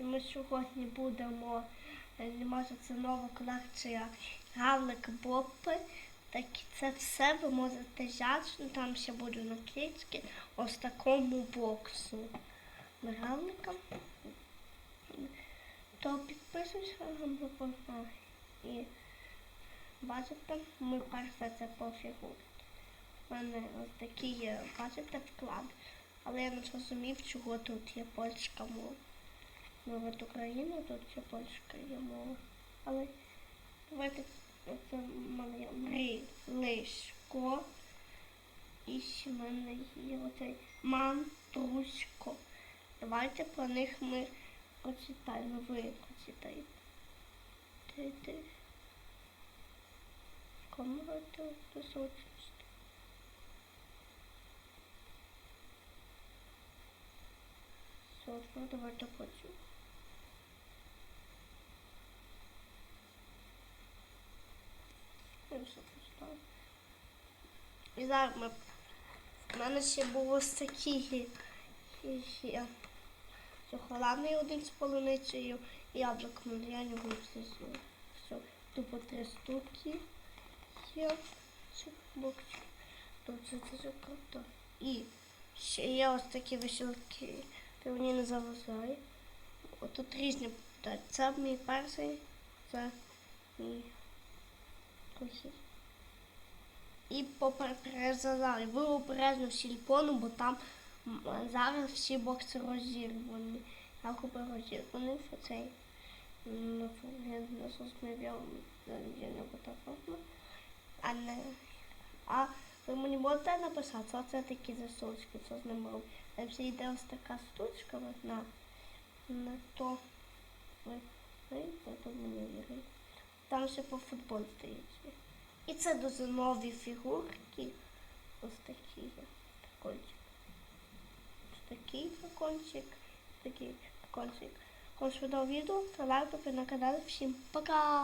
І ми сьогодні будемо знімати це нова колекція Равлик Боппи. Так це все ви можете взяти. Ну, Там ще будуть наклеїчки ось такому боксу. Равлика. То підписуйся і бачите, ми перш за це по фігурі. У мене ось такі бачите, вклад. Але я не зрозумів, чого тут є польська мова. Ну, от Україна, тут є польська є мова. Але давайте це мене є Мрі, Лишко. І ще в мене є оцей Мантрусько. Давайте про них ми прочитаємо. Ви прочитаєте. Ти, ти. Кому це присутність? Ну, давайте почнемо. Я все поставлю. І зараз ми... У мене ще було ось такі шоколадний один з полуницею і яблуком. Я не буду все. Все, тупо три штуки є. Цих. Тут це дуже круто. І ще є ось такі веселки. Ти мені не заважай. От тут різні Це мій перший, це мій другий. І попереджаю, ви обережно сількону, бо там зараз всі бокси розірвані. Я купив розірваний цей. м, Я. А не. А ви мені можете написати, що це такі засочки, що з ними робити. Там ще йде ось така штучка, от на, на то. Ви знаєте, то мені вірить. Там ще по футбол стоїть. І це дуже нові фігурки. Ось такі кончик. Такий кончик, Такий кончик. Сподобав відео, ставайте на каналі. Всім пока!